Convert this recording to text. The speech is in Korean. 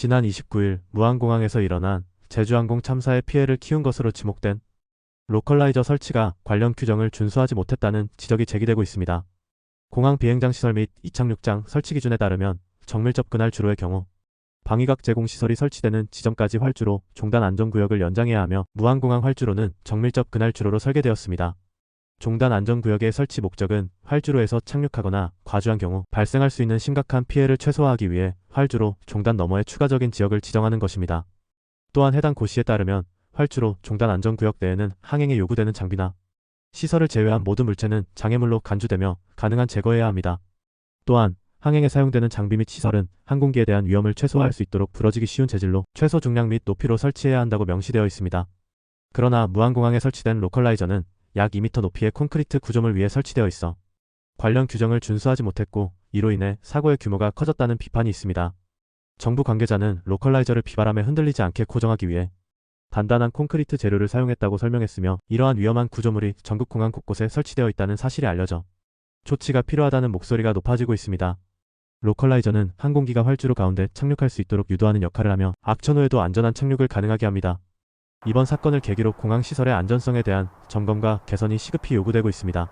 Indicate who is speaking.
Speaker 1: 지난 29일 무안공항에서 일어난 제주항공 참사의 피해를 키운 것으로 지목된 로컬라이저 설치가 관련 규정을 준수하지 못했다는 지적이 제기되고 있습니다. 공항 비행장 시설 및 이착륙장 설치 기준에 따르면 정밀 접 근할 주로의 경우 방위각 제공 시설이 설치되는 지점까지 활주로 종단 안전구역을 연장해야 하며 무안공항 활주로는 정밀 접 근할 주로로 설계되었습니다. 종단 안전구역의 설치 목적은 활주로에서 착륙하거나 과주한 경우 발생할 수 있는 심각한 피해를 최소화하기 위해 활주로 종단 너머의 추가적인 지역을 지정하는 것입니다. 또한 해당 고시에 따르면 활주로 종단 안전구역 내에는 항행에 요구되는 장비나 시설을 제외한 모든 물체는 장애물로 간주되며 가능한 제거해야 합니다. 또한 항행에 사용되는 장비 및 시설은 항공기에 대한 위험을 최소화할 수 있도록 부러지기 쉬운 재질로 최소 중량 및 높이로 설치해야 한다고 명시되어 있습니다. 그러나 무안공항에 설치된 로컬라이저는 약 2m 높이의 콘크리트 구조물 위에 설치되어 있어 관련 규정을 준수하지 못했고 이로 인해 사고의 규모가 커졌다는 비판이 있습니다. 정부 관계자는 로컬라이저를 비바람에 흔들리지 않게 고정하기 위해 단단한 콘크리트 재료를 사용했다고 설명했으며 이러한 위험한 구조물이 전국 공항 곳곳에 설치되어 있다는 사실이 알려져 조치가 필요하다는 목소리가 높아지고 있습니다. 로컬라이저는 항공기가 활주로 가운데 착륙할 수 있도록 유도하는 역할을 하며 악천 후에도 안전한 착륙을 가능하게 합니다. 이번 사건을 계기로 공항 시설의 안전성에 대한 점검과 개선이 시급히 요구되고 있습니다.